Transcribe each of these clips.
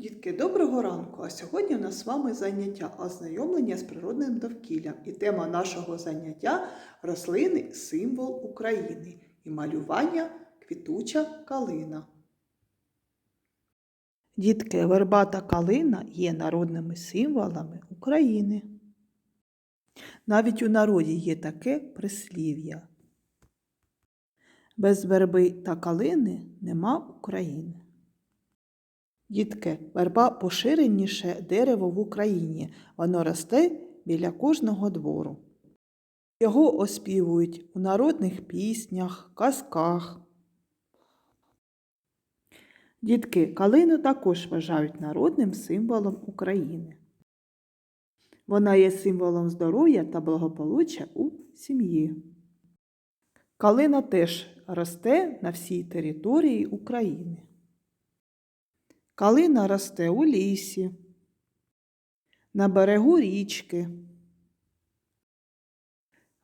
Дітки, доброго ранку! А сьогодні у нас з вами заняття ознайомлення з природним довкіллям. І тема нашого заняття рослини символ України і малювання квітуча калина. Дітки, верба та калина є народними символами України. Навіть у народі є таке прислів'я. Без верби та калини нема України. Дітки, верба поширеніше дерево в Україні. Воно росте біля кожного двору. Його оспівують у народних піснях, казках. Дітки, калину також вважають народним символом України. Вона є символом здоров'я та благополуччя у сім'ї. Калина теж росте на всій території України. Калина росте у лісі, на берегу річки.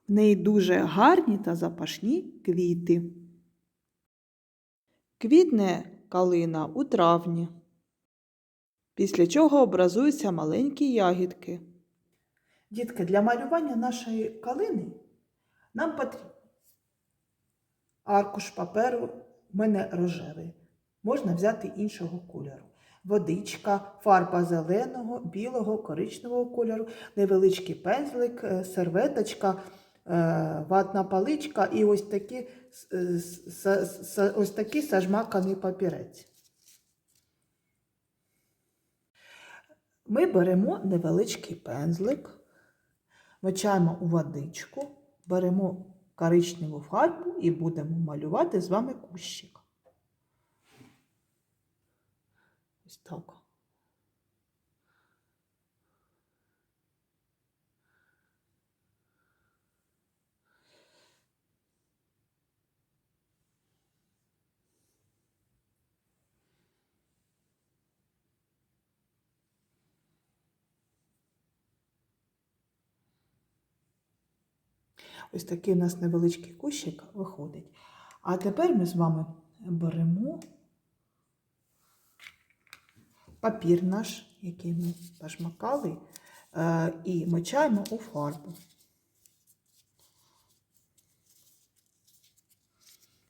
В неї дуже гарні та запашні квіти. Квітне калина у травні, після чого образуються маленькі ягідки. Дітки, для малювання нашої калини нам потрібно аркуш паперу, в мене рожевий. Можна взяти іншого кольору. Водичка, фарба зеленого, білого, коричневого кольору, невеличкий пензлик, е, серветочка, е, ватна паличка і ось такі, с- ось такий сажмаканий папірець. Ми беремо невеличкий пензлик, мочаємо у водичку, беремо коричневу фарбу і будемо малювати з вами кущик. Ось так. Ось такий у нас невеличкий кущик виходить. А тепер ми з вами беремо папір наш, який ми пожмакали, е, і мочаємо у фарбу.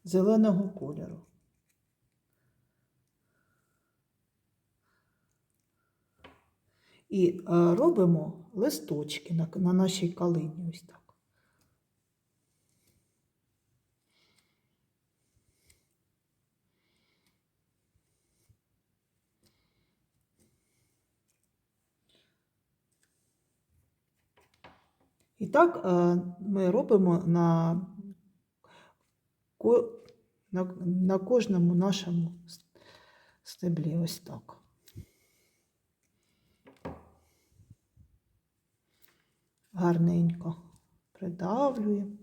Зеленого кольору. І е, робимо листочки на, на нашій калині ось так. І так е, ми робимо на, на, кожному нашому стеблі ось так. Гарненько придавлюємо.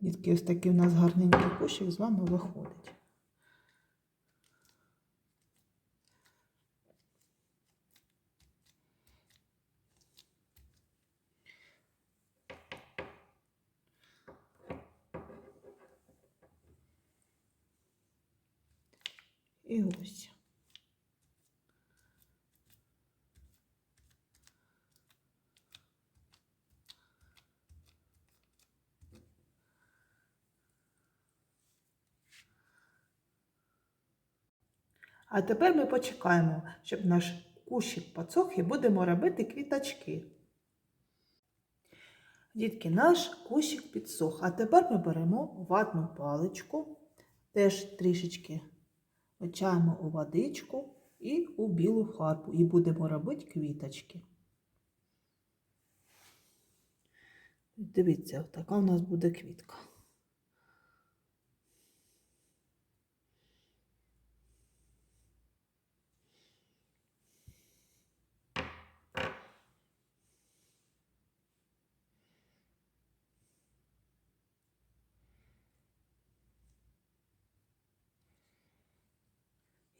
Дітки, ось такий у нас гарненький кущик з вами виходить. І ось. А тепер ми почекаємо, щоб наш кущик поцох і будемо робити квіточки. Дітки, наш кущик підсох. А тепер ми беремо ватну паличку, теж трішечки мочаємо у водичку і у білу фарбу. І будемо робити квіточки. Дивіться, така у нас буде квітка.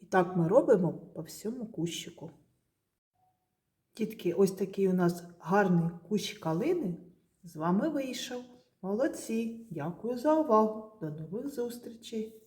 І так ми робимо по всьому кущику. Дітки, ось такий у нас гарний кущ калини з вами вийшов. Молодці! Дякую за увагу! До нових зустрічей!